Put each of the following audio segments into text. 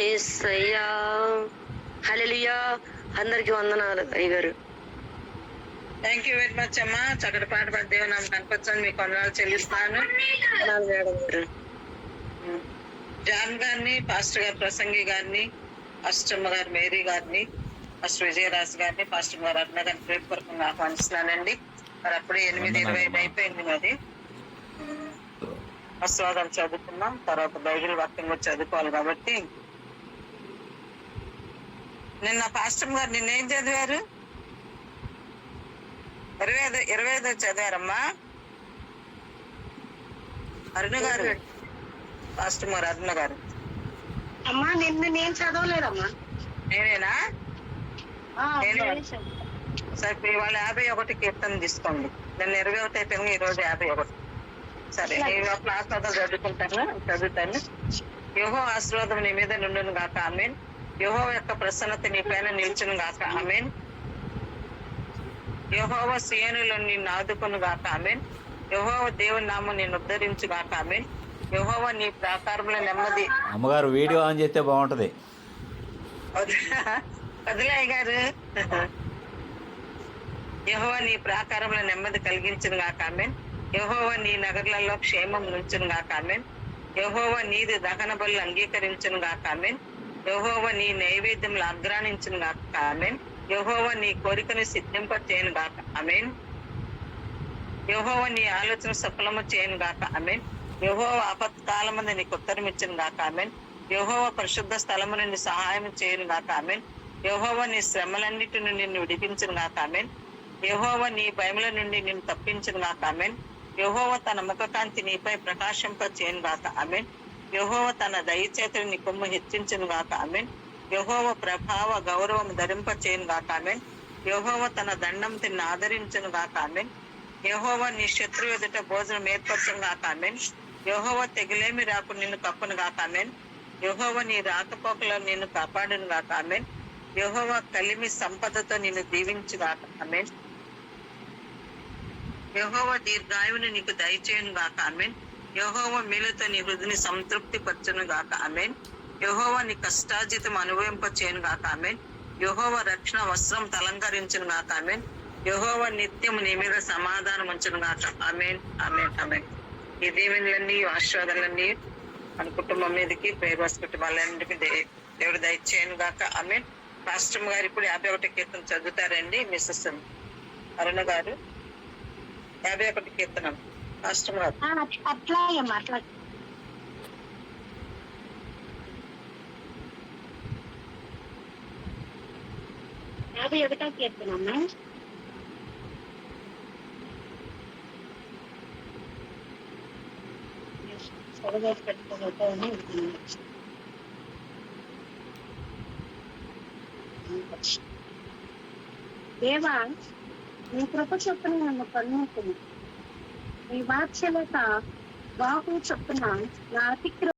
ఏసయ్యా. హల్లెలూయా. అందరికి వందనాలు అయ్యగారు. థ్యాంక్ యూ వెరీ మచ్ అమ్మా. చక్కటి పాట పాడి దేవుని నాకు కనిపించండి మీకు వందనాలు చెల్లిస్తాను. వందనాలు మేడం గారు. జాన్ గారిని పాస్టర్ గారు ప్రసంగి గారిని అష్టమ్మ గారు మేరీ గారిని ఫస్ట్ విజయరాజు గారిని పాస్టర్ గారు అరుణ గారిని ప్రేమపూర్వకంగా ఆహ్వానిస్తున్నానండి. మరి అప్పుడే ఎనిమిది ఇరవై ఐదు అయిపోయింది మరి. ఆస్వాదం చదువుకున్నాం. తర్వాత బైబిల్ వాక్యం కూడా చదువుకోవాలి కాబట్టి నిన్న పాస్టర్ గారు నిన్నేం చదివారు? ఇరవై ఐదు ఇరవై ఐదు చదివారమ్మా. అరుణ గారు పాస్టర్ గారు అరుణ గారు. అమ్మా నిన్న నేను చదవలేదమ్మా. నేనేనా. సరే ఇవాళ యాభై ఒకటి కీర్తన తీసుకోండి. నేను ఇరవై ఒకటి అయిపోయింది ఈ రోజు యాభై ఒకటి. సరే నేను క్లాస్ అంతా చదువుకుంటాను చదువుతాను. యోహో ఆశీర్వాదం నీ మీద నుండును గాక ఆమెన్. యోహో యొక్క ప్రసన్నత నీ పైన నిల్చును గాక. ఆమెన్. యహోవ సియోనులో నిన్ను ఆదుకును గాక. ఆమెన్. యహోవ దేవుని నామం నిన్ను ఉద్ధరించు గాక. ఆమెన్. యహోవ నీ ప్రాకారంలో నెమ్మది. అమ్మగారు వీడియో ఆన్ చేస్తే బాగుంటుంది. వదిలయ్య గారు. యహోవ నీ ప్రాకారంలో నెమ్మది కలిగించును గాక. ఆమెన్. యహోవ నీ నగర్లలో క్షేమం నుంచును గాక. ఆమెన్. యహోవ నీది దహన బలు అంగీకరించును గాక. ఆమెన్. యహోవ నీ నైవేద్యములు అగ్రాణించును గాక. ఆమెన్. యహోవ నీ కోరికను సిద్ధింప చేయను గాక. ఆమెన్. యహోవ నీ ఆలోచన సఫలము చేయను గాక. ఆమెన్. యహోవ ఆపత్కాలమంది నీకు ఉత్తరం ఇచ్చిన గాక. ఆమెన్. యహోవ పరిశుద్ధ స్థలము నుండి సహాయం చేయను గాక. ఆమెన్. యహోవ నీ శ్రమలన్నిటి నుండి నిన్ను విడిపించిన గాక. ఆమెన్. యహోవ నీ భయముల నుండి నిన్ను తప్పించిన గాక. ఆమెన్. యహోవ తన ముఖకాంతి నీపై ప్రకాశింప చేయను గాక. ఆమెన్. యహోవ తన దయచేతులు నీ కొమ్ము హెచ్చించును గాక ఆమెన్. యహోవ ప్రభావ గౌరవం ధరింపచేయను గాక ఆమెన్. యహోవ తన దండం తిన్న ఆదరించును గాక ఆమెన్. యహోవ నీ శత్రు ఎదుట భోజనం ఏర్పరచును గాక ఆమెన్. యహోవ తెగలేమి రాకు నిన్ను కప్పును గాక ఆమెన్. యహోవ నీ రాకపోకలో నిన్ను కాపాడును గాక ఆమెన్. యహోవ కలిమి సంపదతో నిన్ను దీవించు గాక ఆమెన్. యహోవ దీర్ఘాయువుని నీకు దయచేయను గాక ఆమెన్. యహోవ మేలుతో నీ హృదిని సంతృప్తి పరచును గాక. ఆమెన్. యహోవ నీ కష్టాజితం అనుభవింప చేయను గాక. ఆమెన్. యహోవ రక్షణ వస్త్రం తలంకరించును గాక. ఆమెన్. యహోవ నిత్యం నీ మీద సమాధానం ఉంచును గాక. ఆమెన్. ఆమెన్. ఆమెన్. ఈ దీవెనలన్నీ ఆశీర్వాదాలన్నీ మన కుటుంబం మీదకి ప్రేమస్ కుటుంబాలన్నిటికి దే- దేవుడు దయచేయను గాక. ఆమెన్. రాష్ట్రం గారు ఇప్పుడు యాభై ఒకటి కీర్తన చదువుతారండి. మిస్సెస్ అరుణ గారు. యాభై ఒకటి కీర్తనం. రాష్ట్రం గారు యాభై ఒకటో కీర్తనమ్మా చదవేసి పెట్టుకోబోతామని దేవా నీ కృప చొప్పున నన్ను కన్నుకుని నీ వాత్సల్యత బాహు చొప్పున నా అతిక్రమ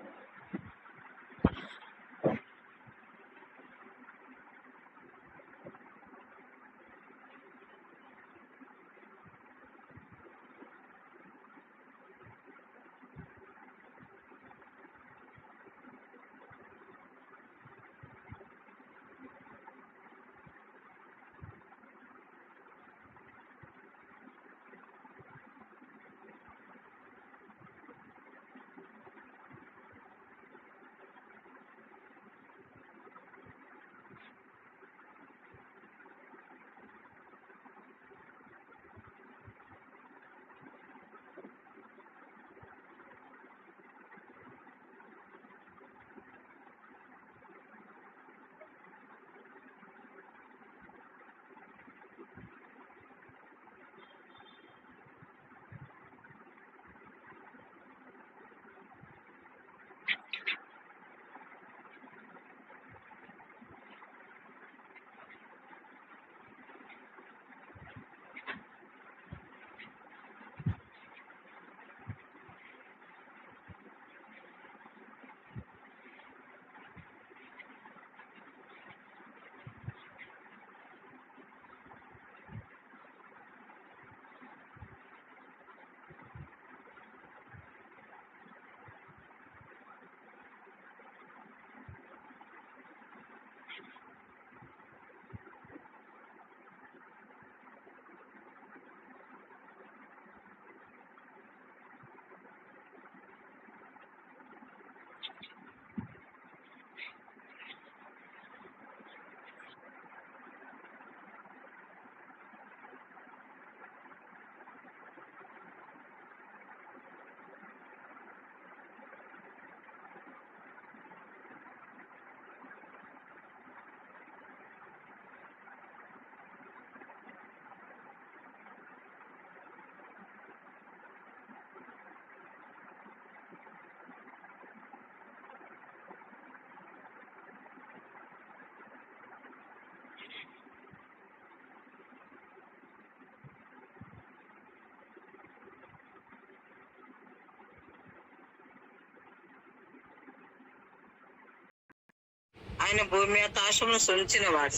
ఆయన భూమి ఆకాశమును సుంచినవాడు.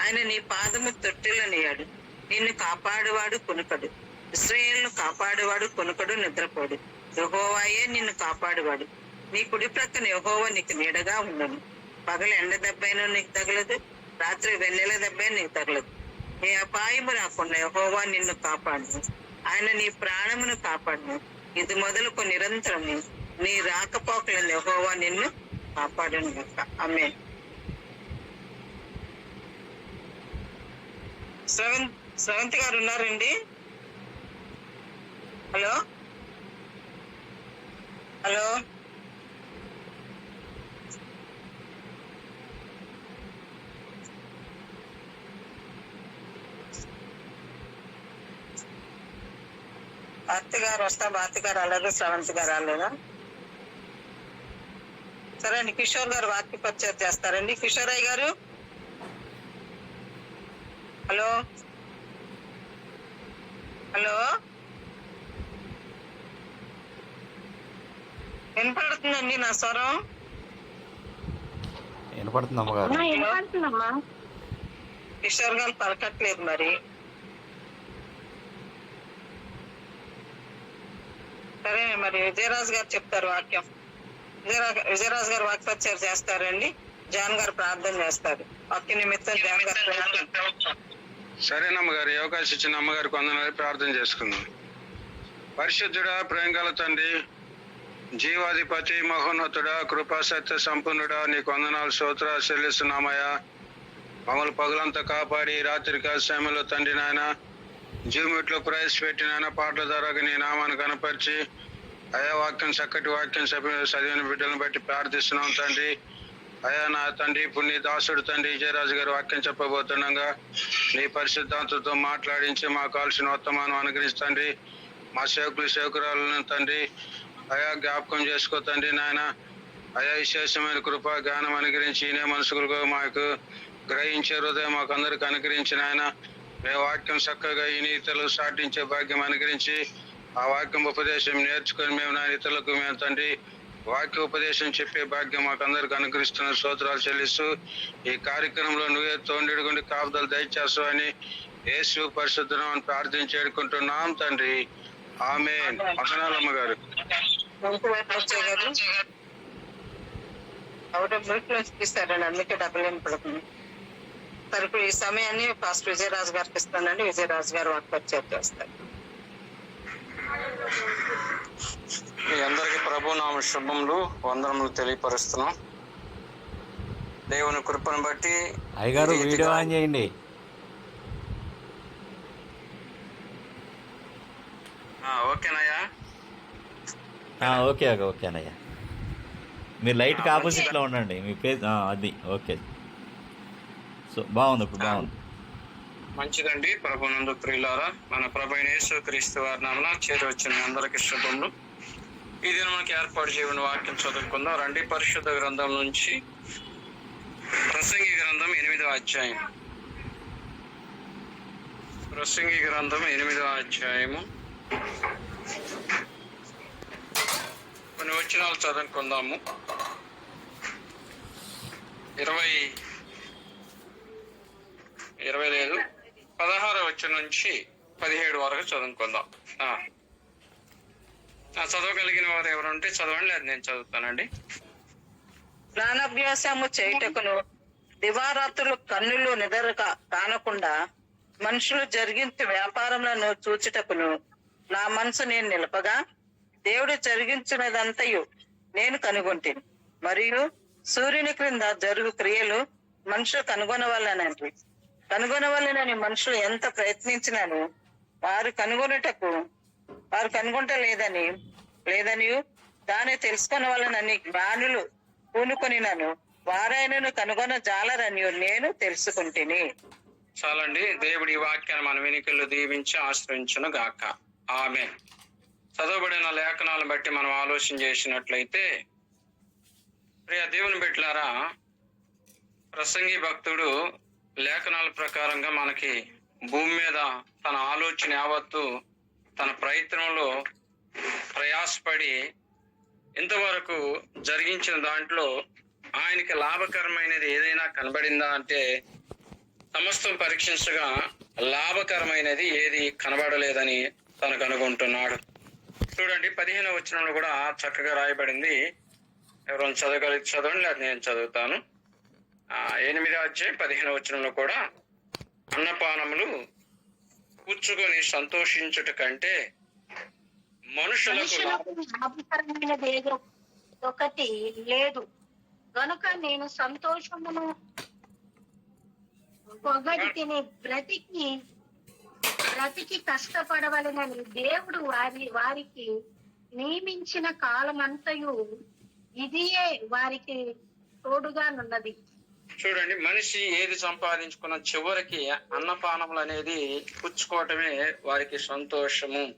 ఆయన నీ పాదము తొట్టిల్లనియాడు నిన్ను కాపాడువాడు కొనుకడు. ఇస్రాయేల్ను కాపాడువాడు కొనుకడు నిద్రపోడు. యహోవాయే నిన్ను కాపాడువాడు. నీ కుడి ప్రక్కన యహోవా నీకు నీడగా ఉండను పగలు ఎండ దెబ్బైనా నీకు తగలదు. రాత్రి వెన్నెల దెబ్బ నీకు తగలదు. నీ అపాయము రాకుండా యహోవా నిన్ను కాపాడు ఆయన నీ ప్రాణమును కాపాడు ఇది మొదలుకు నిరంతరము. నీ రాకపోకలను యహోవా నిన్ను కాపాడును గాక. అమ్మే శ్రవంత్ శ్రవంత్ గారు ఉన్నారండి. హలో? హలో? భారతి గారు వస్తా భారతి గారు రాలేదు శ్రవంత్ గారు రాలేదా? సరే అండి కిషోర్ గారు వాక్య పరిచయం చేస్తారండి. కిషోర్ గారు? హలో? హలో? వినపడుతుందండి నా స్వరం? వినపడుతుంది అమ్మగారు. కిషోర్ గారు పలకట్లేదు మరి. సరే మరి విజయరాజు గారు చెప్తారు వాక్యం. విజయరా- విజయరాజు గారు వాక్యపరిచయం చేస్తారండి. జాన్ గారు ప్రార్థన చేస్తారు. వాక్య నిమిత్తం జాన్ గారు ప్రార్థన. సరేనమ్మ గారు అవకాశం ఇచ్చిన అమ్మగారికి వందనాలు. ప్రార్థన చేసుకుందాం. పరిశుద్ధుడా ప్రేంగల తండ్రి జీవాధిపతి మహోన్నతుడా కృపా సత్య సంపన్నుడా నీకు వందనాలు స్తోత్ర చెల్లిస్తున్నామయ్యా. మమ్మల్ని పగులంతా కాపాడి రాత్రి సమయంలో తండ్రి నాయన జీవమిట్లో ప్రవేశపెట్టిన ఆయన పాటల ద్వారా నీ నామాన్ని కనపరిచి అయా వాక్యం చక్కటి వాక్యం చదివిన బిడ్డలను బట్టి ప్రార్థిస్తున్నాం తండ్రి. అయా నా తండ్రి ఇప్పుడు నీ దాసుడు తండ్రి విజయరాజు గారు వాక్యం చెప్పబోతుండగా నీ పరిశుద్ధాంతతో మాట్లాడించి మాకు కావాల్సిన ఉత్తమాను అనుగ్రహిస్తండి మా సేవకులు సేవకురాలను తండ్రి అయా జ్ఞాపకం చేసుకో తండ్రి నాయన. అయా విశేషమైన కృప జ్ఞానం అనుగ్రహించి ఇనే మనుషులకు మాకు గ్రహించే హృదయం మాకు అందరికి అనుగ్రహించిన ఆయన మేము వాక్యం చక్కగా ఈ ఇతరులకు సాటించే భాగ్యం అనుగ్రహించి ఆ వాక్యం ఉపదేశం నేర్చుకొని మేము నా ఇతరులకు మేము తండ్రి వాక్య ఉపదేశం చెప్పే భాగ్యం మాకందరికి అనుగ్రహిస్తున్న స్తోత్రాలు చెల్లిస్తూ ఈ కార్యక్రమంలో నువ్వే తోండిడుగుండి కాపుదలు దయచేస్తావు అని యేసు పరిశుద్ధం ప్రార్థించి వేడుకుంటున్నాం తండ్రి. ఆమె వందనాలమ్మ గారు అందుకే డబ్బులు ఏం పడుతుంది. సరే ఇప్పుడు ఈ సమయాన్ని ఫస్ట్ విజయరాజు గారికి ఇస్తానండి. విజయరాజు గారు వాక్యపరిచయం చేస్తారు. మీ అందరికీ ప్రభు నామ శుభములు వందనములు తెలియపరుస్తున్నాం. దేవుని కృపను బట్టి అయ్యగారు వీడియో ఆన్ చేయండి. ఓకేనయ్యా? ఓకే ఓకే ఓకేనయ్యా. మీరు లైట్కి ఆపోజిట్లో ఉండండి మీ పేజ్ అది ఓకే. సో బాగుంది ఇప్పుడు బాగుంది. మంచిదండి. ప్రభునందు ప్రియులారా మన ప్రభు యేసు క్రీస్తు వారి నామన చేరి వచ్చిన అందరికీ శుభములు. ఈ మనకి ఏర్పాటు చేయబడిన వాక్యం చదువుకుందాం. రండి పరిశుద్ధ గ్రంథం నుంచి ప్రసంగి గ్రంథం ఎనిమిదవ అధ్యాయం ప్రసంగి గ్రంథం ఎనిమిదవ అధ్యాయము. కొన్ని వచనాలు చదువుకుందాము. ఇరవై ఇరవై వచ్చి నుంచి పదిహేడు వరకు చదువుకుందాం. ఆ. చదవగలిగిన వారు ఎవరుంటే చదవండి అది నేను చదువుతానండి. జ్ఞానాభ్యాసము చేయుటకును దివారాత్రులు కన్నులు నిదరక కానకుండా మనుషులు జరిగించు వ్యాపారములను చూచుటకును నా మనసు నేను నిలపగా దేవుడు జరిగించినదంతయు నేను కనుగొంటిని. మరియు సూర్యుని క్రింద జరుగు క్రియలు మనుషులు కనుగొనవలనండి. కనుగొనవలనని మనుషులు ఎంత ప్రయత్నించినాను వారు కనుగొనుటకు వారు కనుగొంట లేదని దాన్ని తెలుసుకొనవలనని జ్ఞానులు పూనుకొనినను. వారాయనను కనుగొన జాలరని నేను తెలుసుకుంటుని. చాలండి దేవుడి ఈ వాక్యాన్ని మన వెనుకలు దీవించి ఆశ్రయించును గాక ఆమె చదవబడిన లేఖనాలను బట్టి మనం ఆలోచన చేసినట్లయితే ప్రియ దేవుని బిడ్డలారా ప్రసంగి భక్తుడు లేఖనాల ప్రకారంగా మనకి భూమి మీద తన ఆలోచన యావత్తు తన ప్రయత్నంలో ప్రయాసపడి ఇంతవరకు జరిగించిన దాంట్లో ఆయనకి లాభకరమైనది ఏదైనా కనబడిందా అంటే సమస్తం పరీక్షించగా లాభకరమైనది ఏది కనబడలేదని తను కనుగొంటున్నాడు చూడండి పదిహేను వచనంలో కూడా చక్కగా రాయబడింది. ఎవరైనా చదవగలిగి చదవండి లేదా నేను చదువుతాను. ఎనిమిదో అధ్యాయం పదిహేను వచనంలో కూడా అన్నపానములు పుచ్చుకొని సంతోషించుట కంటే మనుషులకు లాభకరమైనది ఒకటి లేదు. కనుక నేను సంతోషమును పొగడి తిని బ్రతికి బ్రతికి కష్టపడవలనని దేవుడు వారి వారికి నియమించిన కాలమంతయు ఇదియే వారికి తోడుగానున్నది. చూడండి మనిషి ఏది సంపాదించుకున్న చివరికి అన్నపానములు అనేది పుచ్చుకోవటమే వారికి సంతోషము.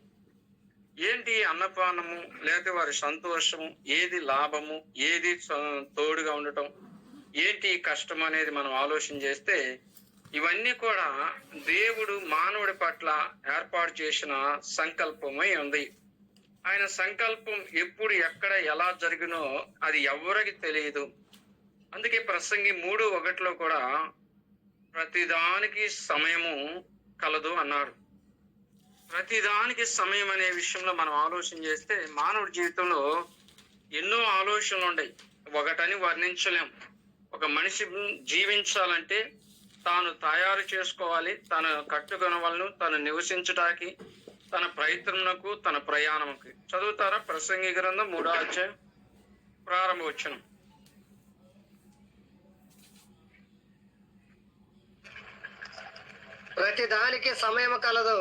ఏంటి అన్నపానము? లేక వారి సంతోషము? ఏది లాభము? ఏది తోడుగా ఉండటం? ఏంటి కష్టం అనేది మనం ఆలోచన చేస్తే ఇవన్నీ కూడా దేవుడు మానవుడి పట్ల ఏర్పాటు చేసిన సంకల్పమై ఉంది. ఆయన సంకల్పం ఎప్పుడు ఎక్కడ ఎలా జరిగినో అది ఎవరికి తెలియదు. అందుకే ప్రసంగి మూడు ఒకటిలో కూడా ప్రతిదానికి సమయము కలదు అన్నారు. ప్రతిదానికి సమయం అనే విషయంలో మనం ఆలోచన చేస్తే మానవుడి జీవితంలో ఎన్నో ఆలోచనలు ఉన్నాయి ఒకటని వర్ణించలేం. ఒక మనిషి జీవించాలంటే తాను తయారు చేసుకోవాలి. తన కట్టుకొనవలను తను నివసించటానికి తన ప్రయత్నమునకు తన ప్రయాణముకి చదువుతారా ప్రసంగి గ్రంథం మూడో అధ్యాయం? ప్రారంభ ప్రతి దానికి సమయం కలదు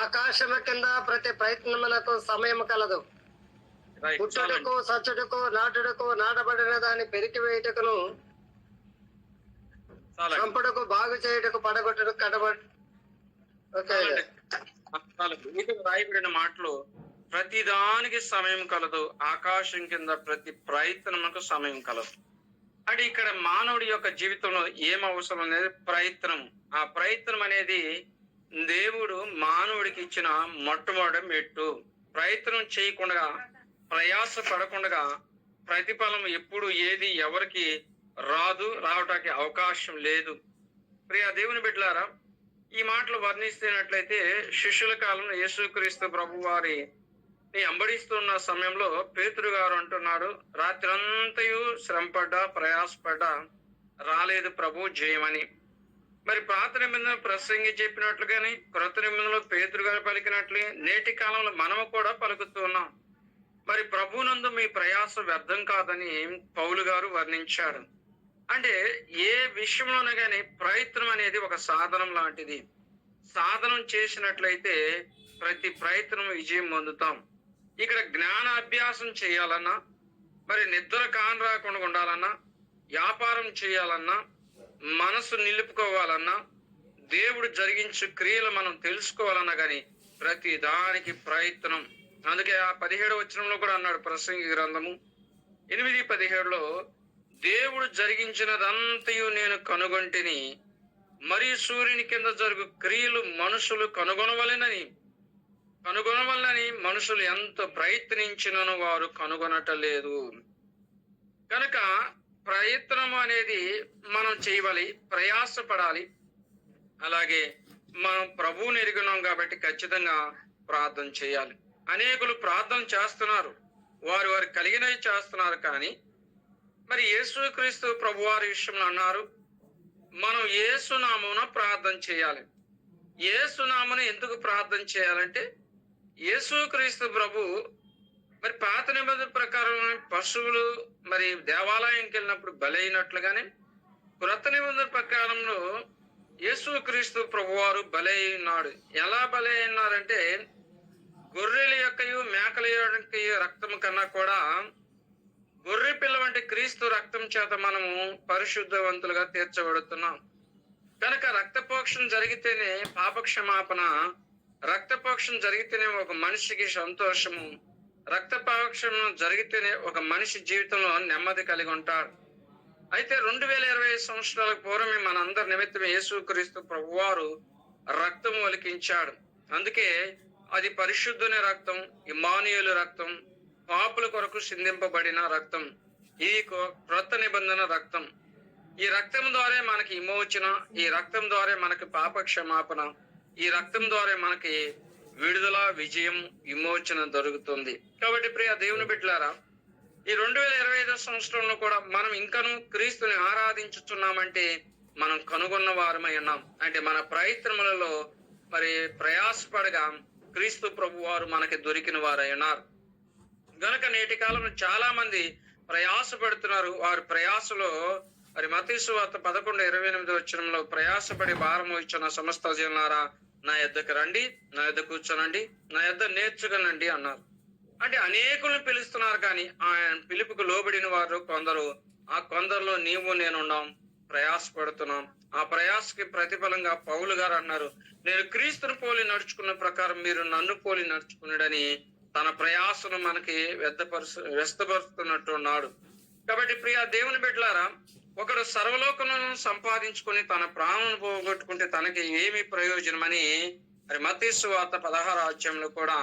ఆకాశము కింద ప్రతి ప్రయత్నములకు సమయం కలదు. పుట్టుటకు సచ్చుటకు నాటుటకు నాటబడిన దాన్ని పెరికి వేయుటకును చంపుటకు బాగు చేయుటకు పడగొట్టుటకు కడబడి రాయబడిన మాటలు ప్రతి దానికి సమయం కలదు. ఆకాశం కింద ప్రతి ప్రయత్నములకు సమయం కలదు. అంటే ఇక్కడ మానవుడి యొక్క జీవితంలో ఏం అవసరం అనేది ప్రయత్నం. ఆ ప్రయత్నం అనేది దేవుడు మానవుడికి ఇచ్చిన మొట్టమొదటి మెట్టు. ప్రయత్నం చేయకుండా ప్రయాస పడకుండా ప్రతిఫలం ఎప్పుడు ఏది ఎవరికి రాదు రావటానికి అవకాశం లేదు. ప్రియ దేవుని బిడ్డలారా ఈ మాటలు వర్ణిస్తున్నట్లయితే శిష్యుల కాలంలో యేసుక్రీస్తు ప్రభు వారి అంబడిస్తున్న సమయంలో పేతురు గారు అంటున్నాడు రాత్రంతయు శ్రమపడ్డా ప్రయాసపడ్డా రాలేదు ప్రభు జయమని. మరి పాత నిబంధన ప్రసంగి చెప్పినట్లుగాని క్రొత్త నిబంధనలో పేతురు గారు పలికినట్లే నేటి కాలంలో మనము కూడా పలుకుతున్నాం మరి ప్రభునందు మీ ప్రయాస వ్యర్థం కాదని పౌలు గారు వర్ణించాడు. అంటే ఏ విషయంలోనే కానీ ప్రయత్నం అనేది ఒక సాధనం లాంటిది. సాధనం చేసినట్లయితే ప్రతి ప్రయత్నం విజయం పొందుతాం. ఇక్కడ జ్ఞాన అభ్యాసం చేయాలన్నా మరి నిద్ర కాని రాకుండా ఉండాలన్నా వ్యాపారం చేయాలన్నా మనసు నిలుపుకోవాలన్నా దేవుడు జరిగించు క్రియలు మనం తెలుసుకోవాలన్నా కానీ ప్రతి దానికి ప్రయత్నం. అందుకే ఆ పదిహేడు వచనంలో కూడా అన్నాడు ప్రసంగి గ్రంథము. ఎనిమిది పదిహేడులో దేవుడు జరిగించినదంతయు నేను కనుగొంటిని మరియు సూర్యుని కింద జరుగు క్రియలు మనుషులు కనుగొనవలెనని కనుగొనవల్లని మనుషులు ఎంత ప్రయత్నించినను వారు కనుగొనటలేదు. కనుక ప్రయత్నం అనేది మనం చేయవాలి ప్రయాసపడాలి. అలాగే మనం ప్రభువుని ఎరిగినాం కాబట్టి ఖచ్చితంగా ప్రార్థన చేయాలి. అనేకులు ప్రార్థన చేస్తున్నారు వారు వారు కలిగినవి చేస్తున్నారు కానీ మరి యేసుక్రీస్తు ప్రభు వారి విషయంలో అన్నారు మనం ఏసునామున ప్రార్థన చేయాలి. ఏసునామను ఎందుకు ప్రార్థన చేయాలంటే యేసుక్రీస్తు ప్రభు మరి పాత నిబంధన ప్రకారం పశువులు మరి దేవాలయంకి వెళ్ళినప్పుడు బలైనట్లుగానే క్రొత్త నిబంధన ప్రకారంలో యేసుక్రీస్తు ప్రభువారు బలైనాడు. ఎలా బలైనారంటే గొర్రెల యొక్కయు మేకల యొక్క రక్తం కన్నా కూడా గొర్రె పిల్ల వంటి క్రీస్తు రక్తం చేత మనము పరిశుద్ధవంతులుగా తీర్చబడుతున్నాం. కనుక రక్తపోక్షం జరిగితేనే పాపక్షమాపణ రక్తపోక్షం జరిగితేనే ఒక మనిషికి సంతోషము. రక్తపోక్షం జరిగితేనే ఒక మనిషి జీవితంలో నెమ్మది కలిగి ఉంటాడు. అయితే రెండు వేల ఇరవై సంవత్సరాల పూర్వమే మనందరి నిమిత్తం యేసుక్రీస్తు ప్రభువారు రక్తం ఒలికించాడు. అందుకే అది పరిశుద్ధుని రక్తం ఇమానియులు రక్తం పాపుల కొరకు సిందింపబడిన రక్తం ఇది క్రొత్త నిబంధన రక్తం. ఈ రక్తం ద్వారా మనకి విమోచన ఈ రక్తం ద్వారా మనకి పాప క్షమాపణ ఈ రక్తం ద్వారా మనకి విడుదల విజయం విమోచన దొరుకుతుంది. కాబట్టి ప్రియ దేవుని బిడ్డలారా ఈ రెండు వేల ఇరవై ఐదో సంవత్సరంలో కూడా మనం ఇంకను క్రీస్తుని ఆరాధించుతున్నామంటే మనం కనుగొన్న వారమై ఉన్నాం. అంటే మన ప్రయత్నములలో మరి ప్రయాసపడగా క్రీస్తు ప్రభు వారు మనకి దొరికిన వారై ఉన్నారు. గనక నేటి కాలంలో చాలా మంది ప్రయాసపడుతున్నారు. వారి ప్రయాసలో మరి మతీసు వార్త పదకొండు ఇరవై ఎనిమిది వచ్చినంలో ప్రయాసపడి భారం ఇచ్చిన సమస్త జనారా నా యొద్దకు రండి నా యొద్ద కూర్చోనండి నా యొద్ద నేర్చుకునండి అన్నారు. అంటే అనేకులను పిలుస్తున్నారు కానీ ఆయన పిలుపుకు లోబడిన వారు కొందరు ఆ కొందరిలో నీవు నేనున్నాం ప్రయాసపడుతున్నాం. ఆ ప్రయాసకి ప్రతిఫలంగా పౌలు గారు అన్నారు నేను క్రీస్తుని పోలి నడుచుకున్న ప్రకారం మీరు నన్ను పోలి నడుచుకున్నాడని తన ప్రయాసను మనకి వ్యర్థపరుస్తు వ్యస్తపరుస్తున్నట్టు ఉన్నాడు కాబట్టి ప్రియా దేవుని బిడ్డలారా ఒకడు సర్వలోకమును సంపాదించుకుని తన ప్రాణం పోగొట్టుకుంటే తనకి ఏమి ప్రయోజనమని మరి మతీసు వార్త పదహారు అధ్యాయంలో కూడా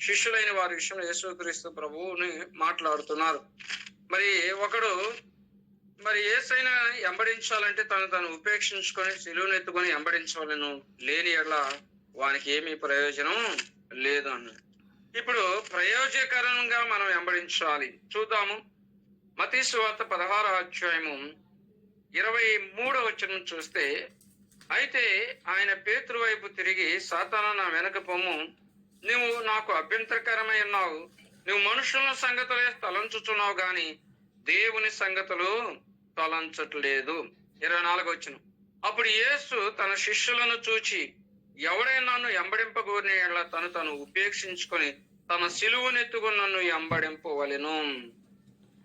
శిష్యులైన వారి విషయంలో యేసుక్రీస్తు ప్రభువుని మాట్లాడుతున్నారు. మరి ఒకడు మరి ఏసైనా ఎంబడించాలంటే తను తను ఉపేక్షించుకొని సిలువను ఎత్తుకొని ఎంబడించవలను లేని ఎడల వానికి ఏమీ ప్రయోజనం లేదు అన్నాడు ఇప్పుడు ప్రయోజకరంగా మనం వెంబడించాలి చూద్దాము. మతీశ్వార్త పదహార అధ్యాయము ఇరవై మూడో వచనం చూస్తే అయితే ఆయన పేతురు వైపు తిరిగి సాతాన నా వెనక పొమ్ము నువ్వు నాకు అభ్యంతరకరమై ఉన్నావు. నువ్వు మనుషుల సంగతులే తలంచుచున్నావు గాని దేవుని సంగతులు తలంచట్లేదు. ఇరవై నాలుగు వచ్చిన అప్పుడు యేసు తన శిష్యులను చూచి ఎవడైనా నన్ను ఎంబడింపగోరిన ఎడల తను తను ఉపేక్షించుకొని తన సిలువునెత్తుకుని నన్ను ఎంబడింపవలెను.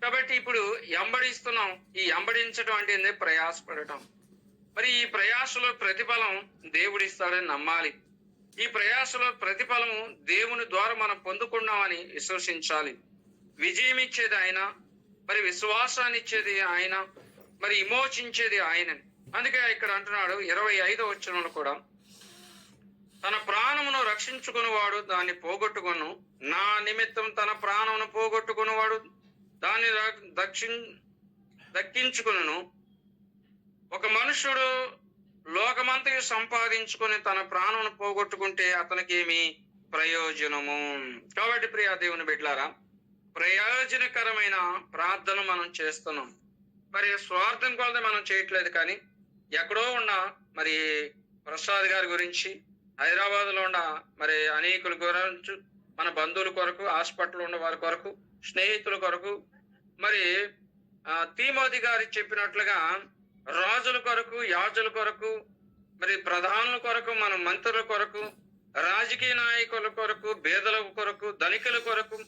కాబట్టి ఇప్పుడు ఎంబడిస్తున్నాం ఈ ఎంబడించడం అంటే ఏంది? ప్రయాసపడటం. మరి ఈ ప్రయాసలో ప్రతిఫలం దేవుడిస్తాడని నమ్మాలి. ఈ ప్రయాసలో ప్రతిఫలము దేవుని ద్వారా మనం పొందుకున్నామని విశ్వసించాలి. విజయం ఇచ్చేది ఆయన మరి విశ్వాసాన్ని ఇచ్చేది ఆయన మరి విమోచించేది ఆయన. అందుకే ఇక్కడ అంటున్నాడు ఇరవై ఐదో వచనంలో కూడా తన ప్రాణమును రక్షించుకునేవాడు దాన్ని పోగొట్టుకును. నా నిమిత్తం తన ప్రాణమును పోగొట్టుకునేవాడు దాన్ని ర- దక్షిం దక్కించుకును ఒక మనుషుడు లోకమంతయు సంపాదించుకొని తన ప్రాణమును పోగొట్టుకుంటే అతనికి ఏమి ప్రయోజనము. కాబట్టి ప్రియా దేవుని బిడ్లారా ప్రయోజనకరమైన ప్రార్థన మనం చేస్తున్నాం. మరి స్వార్థం కొలది మనం చేయట్లేదు కానీ ఎక్కడో ఉన్న మరి ప్రసాద్ గారి గురించి హైదరాబాద్లో ఉన్న మరి అనేకుల గురించి మన బంధువుల కొరకు హాస్పిటల్ ఉన్న వారి కొరకు స్నేహితుల కొరకు మరి తీమోది గారి చెప్పినట్లుగా రాజుల కొరకు యాజుల కొరకు మరి ప్రధానుల కొరకు మన మంత్రుల కొరకు రాజకీయ నాయకుల కొరకు బేదల కొరకు ధనికుల కొరకు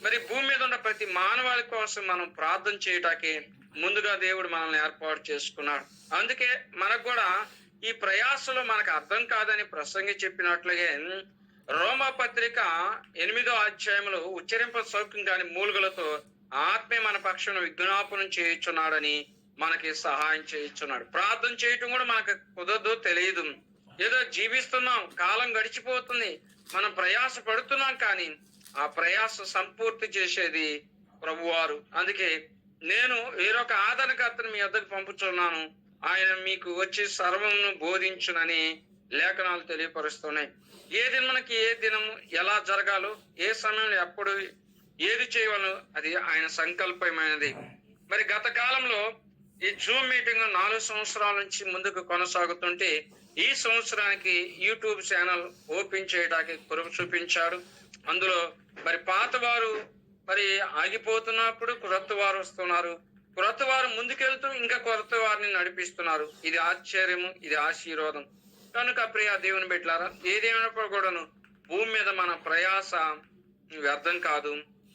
మరి భూమి మీద ఉన్న ప్రతి మానవాళి కోసం మనం ప్రార్థన చేయటానికి ముందుగా దేవుడు మనల్ని ఏర్పాటు చేసుకున్నాడు. అందుకే మనకు కూడా ఈ ప్రయాసలో మనకు అర్థం కాదని ప్రసంగి చెప్పినట్లుగా రోమా పత్రిక ఎనిమిదో అధ్యాయంలో ఉచ్చరింప సౌఖ్యం కాని మూలుగులతో ఆత్మే మన పక్షం విజ్ఞాపనం చేయించున్నాడని మనకి సహాయం చేయించున్నాడు. ప్రార్థన చేయటం కూడా మనకు కుదరదు తెలియదు. ఏదో జీవిస్తున్నాం కాలం గడిచిపోతుంది మనం ప్రయాస పడుతున్నాం కానీ ఆ ప్రయాస సంపూర్తి చేసేది ప్రభువారు. అందుకే నేను వేరొక ఆదరణకర్తను మీ వద్దకు పంపుతున్నాను ఆయన మీకు వచ్చి సర్వమును బోధించునని లేఖనాలు తెలియపరుస్తున్నాయి. ఏ దినమునకి ఏ దినము ఎలా జరగాలో ఏ సమయంలో ఎప్పుడు ఏది చేయవలో అది ఆయన సంకల్పమైనది. మరి గత కాలంలో ఈ జూమ్ మీటింగ్ నాలుగు సంవత్సరాల నుంచి ముందుకు కొనసాగుతుంటే ఈ సంవత్సరానికి యూట్యూబ్ ఛానల్ ఓపెన్ చేయడానికి కొరకు చూపించాడు. అందులో మరి పాత వారు మరి ఆగిపోతున్నప్పుడు క్రొత్త వారు వస్తున్నారు. క్రొత్త వారు ముందుకెళ్తూ ఇంకా కొత్త వారిని నడిపిస్తున్నారు. ఇది ఆశ్చర్యము ఇది ఆశీర్వాదం. కనుక ప్రియ దేవుని పెట్టారా ఏదేమైనప్పుడు కూడాను భూమి మీద మన ప్రయాస వ్యర్థం కాదు.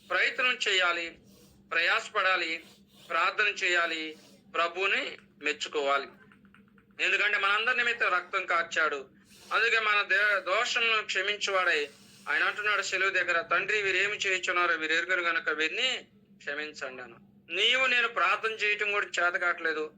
ప్రయత్నం చేయాలి ప్రయాసపడాలి ప్రార్థన చేయాలి ప్రభుని మెచ్చుకోవాలి. ఎందుకంటే మనందరి నిమిత్తం రక్తం కార్చాడు. అందుకే మన దే- దోషంను క్షమించువాడై ఆయన అంటున్నాడు సెలవు దగ్గర తండ్రి వీరేమి చేయించున్నారో వీరు ఎరుగురు గనక వీరిని క్షమించండి అను నీవు నేను ప్రార్థన చేయటం కూడా చేత కావట్లేదు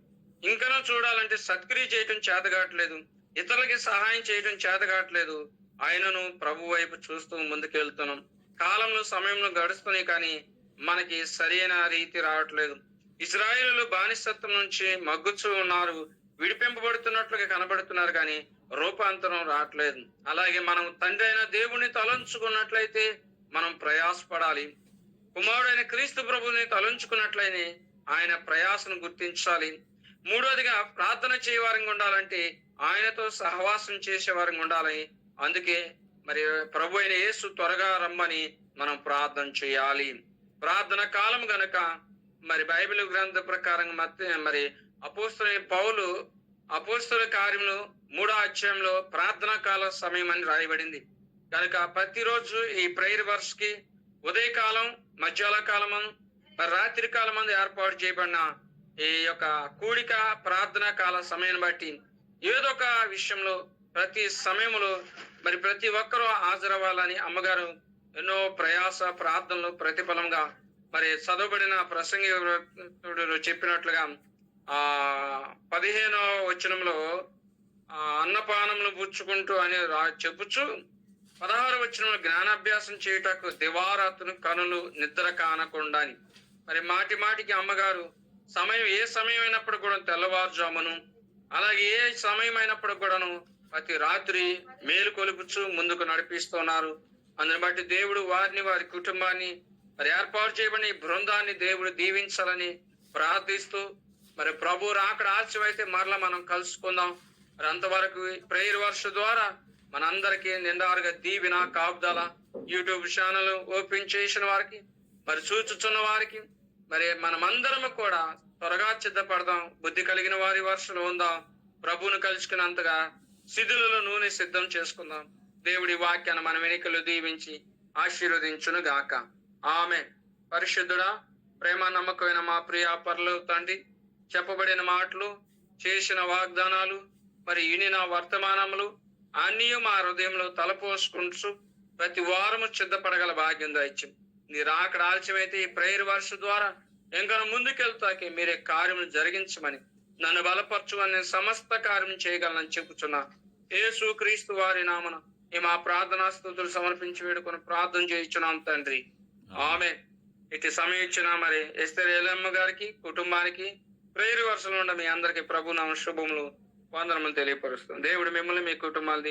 ఇంకనూ చూడాలంటే సత్క్రియ చేయటం చేత కావట్లేదు ఇతరులకి సహాయం చేయటం చేత కావట్లేదు. ఆయనను ప్రభు వైపు చూస్తూ ముందుకెళ్తున్నాం. కాలంలో సమయంలో గడుస్తున్నాయి కానీ మనకి సరైన రీతి రావట్లేదు. ఇజ్రాయిలు బానిసత్వం నుంచి మగ్గుచూ ఉన్నారు. విడిపింపబడుతున్నట్లుగా కనబడుతున్నారు కానీ రూపాంతరం రావట్లేదు. అలాగే మనం తండ్రి అయిన దేవుణ్ణి తలంచుకున్నట్లయితే మనం ప్రయాసపడాలి. కుమారుడైన క్రీస్తు ప్రభుని తలంచుకున్నట్లయితే ఆయన ప్రయాసను గుర్తించాలి. మూడోదిగా ప్రార్థన చేయవారంగా ఉండాలంటే ఆయనతో సహవాసం చేసేవారంగా ఉండాలని. అందుకే మరి ప్రభు అయిన యేసు త్వరగా రమ్మని మనం ప్రార్థన చేయాలి. ప్రార్థన కాలం గనక మరి బైబిల్ గ్రంథ ప్రకారం మాత్రమే మరి అపోస్తుల పౌలు అపోస్తుల కార్యములు మూడో అధ్యాయంలో ప్రార్థనా కాల సమయం అని రాయబడింది. కనుక ప్రతిరోజు ఈ ప్రేయర్ వర్స్కి ఉదయకాలం మధ్యాహ్న కాలం మరి రాత్రి కాలం మంది ఏర్పాటు చేయబడిన ఈ యొక్క కూడిక ప్రార్థనా కాల సమయాన్ని బట్టి ఏదో ఒక విషయంలో ప్రతి సమయంలో మరి ప్రతి ఒక్కరూ హాజరవ్వాలని అమ్మగారు ఎన్నో ప్రయాస ప్రార్థనలు ప్రతిఫలంగా మరి చదవబడిన ప్రసంగి చెప్పినట్లుగా ఆ పదిహేనో వచనంలో ఆ అన్నపానములు పుచ్చుకుంటూ అని రా చెప్పుచు పదహారు వచనంలో జ్ఞానాభ్యాసం చేయుటకు దివారాత్రులు కనులు నిద్ర కానకుండా అని మరి మాటి మాటికి అమ్మగారు సమయం ఏ సమయం అయినప్పుడు కూడా తెల్లవారుజామును అలాగే ఏ సమయం అయినప్పుడు కూడాను ప్రతి రాత్రి మేలు కొలుపుచు ముందుకు నడిపిస్తున్నారు. అందుని బట్టి దేవుడు వారిని వారి కుటుంబాన్ని మరి ఏర్పాటు చేయబడిన ఈ బృందాన్ని దేవుడు దీవించాలని ప్రార్థిస్తూ మరి ప్రభు రాకడ ఆలస్యం మరలా మనం కలుసుకుందాం. మరి అంతవరకు ప్రేయర్ వర్ష ద్వారా మనందరికీ నిండారుగా దీవిన కాపుదల యూట్యూబ్ ఛానల్ ఓపెన్ చేసిన వారికి మరి చూచుచున్న వారికి మరి మనమందరము కూడా త్వరగా సిద్ధపడదాం. బుద్ధి కలిగిన వారి వర్షం ఉందాం. ప్రభువును కలుసుకున్నంతగా సిద్ధులలో నూనె సిద్ధం చేసుకుందాం. దేవుడి వాక్యాన్ని మన వెనుకలు దీవించి ఆశీర్వదించును గాక ఆమె పరిశుద్ధుడా ప్రేమ నమ్మకమైన మా ప్రియ పర్లు తండ్రి చెప్పబడిన మాటలు చేసిన వాగ్దానాలు మరి ఇనిన వర్తమానములు అన్నీ మా హృదయంలో తలపోసుకుంటూ ప్రతి వారము సిద్ధపడగల భాగ్యం దాయిచ్చింది నీ రాకడ ఆలస్యమైతే ఈ ప్రేయర్ వర్ష ద్వారా ఇంకా ముందుకెళ్తాకి మీరే కార్యములు జరిగించమని నన్ను బలపరచుమని నేను సమస్త కార్యం చేయగలనని చెప్పుచున్నా. యేసు క్రీస్తు వారి నామన ఈ మా ప్రార్థనా స్థుతులు సమర్పించి వేడుకొని ప్రార్థన చేయించున్నాం తండ్రి. ఆమె. ఇటు సమయం ఇచ్చిన మరి ఎస్తర్ ఎలమ్మ గారికి కుటుంబానికి ప్రేరు వరుసలు ఉండ మీ అందరికి ప్రభు నామ శుభములు వందనములు తెలియపరుస్తుంది దేవుడు మిమ్మల్ని మీ కుటుంబాలు